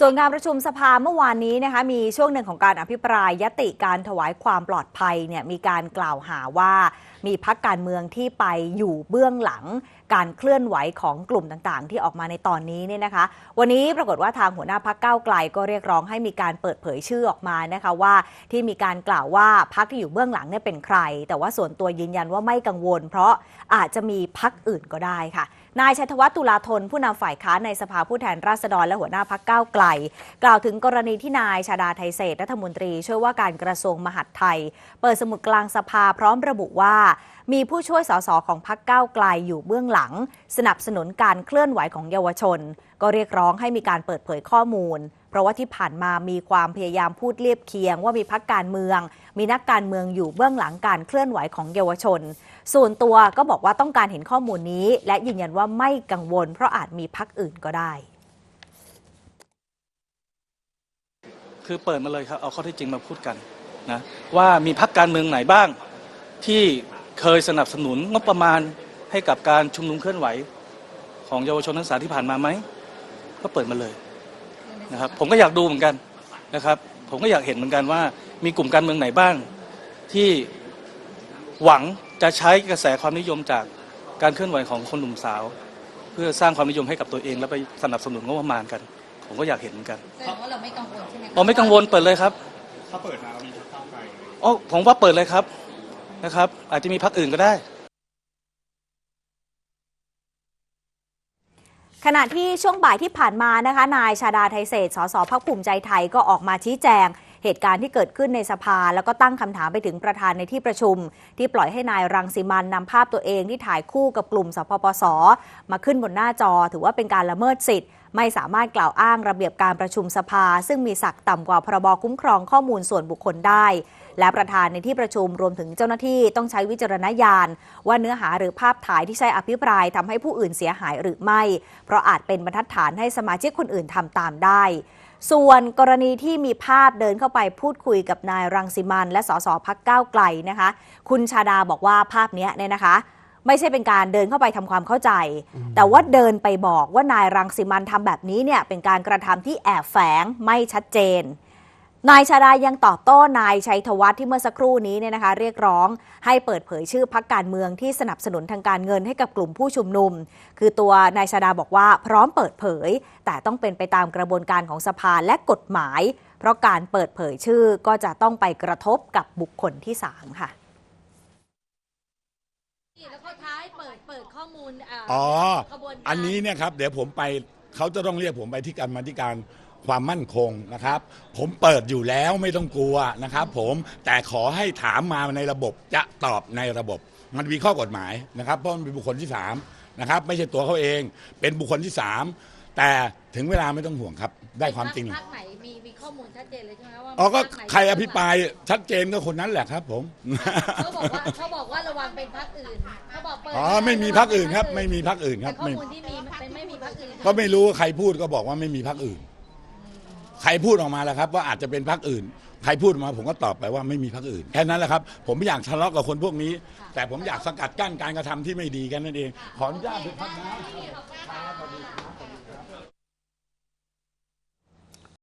ส่วนการประชุมสภาเมื่อวานนี้นะคะมีช่วงหนึ่งของการอภิปรายยติการถวายความปลอดภัยเนี่ยมีการกล่าวหาว่ามีพักการเมืองที่ไปอยู่เบื้องหลัง การเคลื่อนไหวของกลุ่มต่างๆ ที่ออกมาในตอนนี้เนี่ยนะคะ วันนี้ปรากฏว่าทางหัวหน้าพักเก้าไกลก็เรียกร้องให้มีการเปิดเผยชื่อออกมานะคะว่าที่มีการกล่าวว่าพักที่อยู่เบื้องหลังเนี่ยเป็นใคร แต่ว่าส่วนตัวยืนยันว่าไม่กังวล เพราะอาจจะมีพักอื่นก็ได้ค่ะ นายชัยธวัฒน์ตุลาธนผู้นำฝ่ายค้านในสภาผู้แทนราษฎรและหัวหน้าพักก้าวไกล กล่าวถึงกรณีที่นายชาดาไทเศษรัฐมนตรีช่วยว่าการกระทรวงมหาดไทย เปิดสมุดกลางสภาพร้อมระบุว่า มีผู้ช่วยสสของพักก้าวไกลอยู่เบื้องหลัง สนับสนุนการเคลื่อนไหวของเยาวชน ก็เรียกร้องให้มีการเปิดเผยข้อมูล เพราะว่าที่ผ่านมามีความพยายามพูดเรียบเคียง ว่ามีพักการเมือง มีนักการเมืองอยู่เบื้องหลังการเคลื่อนไหวของเยาวชน ส่วนตัวก็บอกว่าต้องการเห็นข้อมูลนี้ และยืนยันว่าไม่กังวล เพราะอาจมีพักอื่นก็ได้ คือเปิดมาเลยครับเอาข้อเท็จจริงมาพูดกันนะว่ามีพักการเมืองไหนบ้างที่เคยสนับสนุนงบประมาณให้กับการชุมนุมเคลื่อนไหว ของเยาวชนนักศึกษาที่ผ่านมาไหมก็เปิดมาเลย นะครับผมก็อยากดูเหมือนกันนะครับ ผมก็อยากเห็นเหมือนกันว่า มีกลุ่มการเมืองไหนบ้าง ที่หวังจะใช้กระแสความนิยมจากการเคลื่อนไหวของคนหนุ่มสาว เพื่อสร้างความนิยมให้กับตัวเอง แล้วไปสนับสนุนงบประมาณกัน ผมก็อยากเห็นเหมือนกันแสดงว่าเราไม่กังวลใช่ไหมคะอ๋อไม่กังวลเปิดเลยครับถ้าเปิดมามีพรรคก้าวไกลอ๋อผมว่าเปิดเลยครับนะครับ อาจจะมีพักอื่นก็ได้ ขณะที่ช่วงบ่ายที่ผ่านมานะคะ นายชาดาไทเศษสสพักภูมิใจไทยก็ออกมาชี้แจง เหตุการณ์ที่เกิดขึ้นในสภา แล้วก็ตั้งคำถามไปถึงประธานในที่ประชุม ที่ปล่อยให้นายรังสิมันนำภาพตัวเองที่ถ่ายคู่กับกลุ่มสพปส มาขึ้นบนหน้าจอ ถือว่าเป็นการละเมิดสิทธิ์ ไม่สามารถกล่าวอ้างระเบียบการประชุมสภา ซึ่งมีศักดิ์ต่ำกว่าพรบคุ้มครองข้อมูลส่วนบุคคลได้ และประธานในที่ประชุมรวมถึงเจ้าหน้าที่ต้องใช้วิจารณญาณ ว่าเนื้อหาหรือภาพถ่ายที่ใช้อภิปรายทำให้ผู้อื่นเสียหายหรือไม่ เพราะอาจเป็นบรรทัดฐานให้สมาชิกคนอื่นทำตามได้ส่วนกรณีที่มีภาพเดินเข้าไปพูดคุยกับนายรังสิมันและสสพักก้าวไกลนะคะ คุณชาดาบอกว่าภาพเนี้ยเนี่ยนะคะ ไม่ใช่เป็นการเดินเข้าไปทำความเข้าใจ แต่ว่าเดินไปบอกว่านายรังสิมันทำแบบนี้เนี่ยเป็นการกระทำที่แอบแฝงไม่ชัดเจนนายชาดายังตอบโต้นายชัยธวัฒน์ที่เมื่อสักครู่นี้เนี่ยนะคะ เรียกร้องให้เปิดเผยชื่อพักการเมืองที่สนับสนุนทางการเงินให้กับกลุ่มผู้ชุมนุม คือตัวนายชาดาบอกว่าพร้อมเปิดเผย แต่ต้องเป็นไปตามกระบวนการของสภาและกฎหมาย เพราะการเปิดเผยชื่อก็จะต้องไปกระทบกับบุคคลที่สามค่ะ แล้วเขาท้ายเปิดเปิด ข้อมูลาอ๋อ ขบวนการอันนี้เนี่ยครับเดี๋ยวผมไปเขาจะต้องเรียกผมไปที่การมาธิการความมั่นคงนะครับ ผมเปิดอยู่แล้วไม่ต้องกลัวนะครับ ผมแต่ขอให้ถามมาในระบบจะตอบในระบบ มันมีข้อกฎหมายนะครับเพราะมันเป็นบุคคลที่สามนะครับ ไม่ใช่ตัวเขาเอง เป็นบุคคลที่สามแต่ถึงเวลาไม่ต้องห่วงครับ ได้ความจริง พรรคไหน มีมีข้อมูลชัดเจนเลยใช่ไหมว่าอ๋อก็พไหนใครอภิปรายชัดเจนก็คนนั้นแหละครับ ผมเขาบอกว่าเขาบอกว่าระวังเป็นพรรคอื่นเขาบอกเปิดอ๋อไม่มีพรรคอื่นครับ ไม่มีพรรคอื่นคแต่รับข้อไม่มูลที่มีมันเป็นไม่มีพรรคอื่นก็ไม่รู้ใครพูดก็บอกว่าไม่มีพรรคอื่น ใครพูดออกมาแล้วครับ ว่าอาจจะเป็นพรรคอื่น ใครพูดออกมาผมก็ตอบไปว่าไม่มีพรรคอื่นแค่นั้นแหละครับ ผมไม่อยากทะเลาะกับคนพวกนี้ แต่ผมอยากสกัดกั้นการกระทำที่ไม่ดีกันนั่นเองขออนุญาตทุกท่านนะครับ